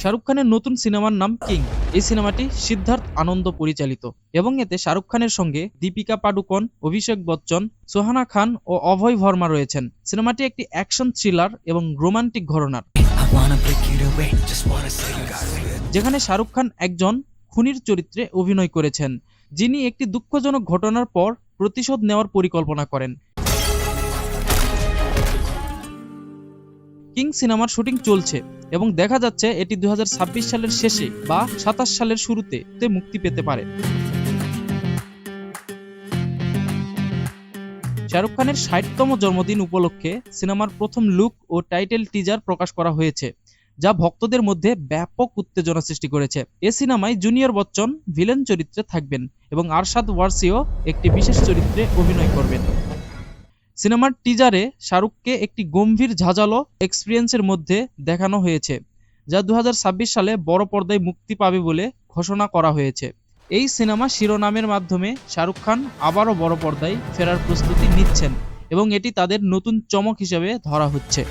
শাহরুখ খানের নতুন সিনেমার নাম কিং এই সিনেমাটি সিদ্ধার্থ আনন্দ পরিচালিত এবং এতে শাহরুখ খানের সঙ্গে দীপিকা পাডুকোন অভিষেক বচ্চন সোহানা খান ও অভয় ভর্মা রয়েছেন। সিনেমাটি একটি অ্যাকশন থ্রিলার এবং রোমান্টিক ঘরনার। It. যেখানে শাহরুখ খান একজন খুনির চরিত্রে অভিনয় করেছেন যিনি একটি দুঃখজনক ঘটনার পর প্রতিশোধ নেওয়ার পরিকল্পনা করেন। কিং সিনেমার শুটিং চলছে এবং দেখা যাচ্ছে এটি দুই হাজার ছাব্বিশ সালের শেষে বা সাতাশ সালের শুরুতে মুক্তি পেতে পারে। শাহরুখ খানের ষাটতম জন্মদিন উপলক্ষে সিনেমার প্রথম লুক ও টাইটেল টিজার প্রকাশ করা হয়েছে, যা ভক্তদের মধ্যে ব্যাপক উত্তেজনা সৃষ্টি করেছে। এ সিনেমায় জুনিয়র বচ্চন ভিলেন চরিত্রে থাকবেন এবং আরশাদ ওয়ারসিও একটি বিশেষ চরিত্রে অভিনয় করবেন। সিনেমার টিজারে শাহরুখকে একটি গম্ভীর ঝাঁঝালো এক্সপিরিয়েন্সের মধ্যে দেখানো হয়েছে, যা দু হাজার ছাব্বিশ সালে বড় পর্দায় মুক্তি পাবে বলে ঘোষণা করা হয়েছে। এই সিনেমা শিরোনামের মাধ্যমে শাহরুখ খান আবারও বড় পর্দায় ফেরার প্রস্তুতি নিচ্ছেন এবং এটি তাদের নতুন চমক হিসেবে ধরা হচ্ছে।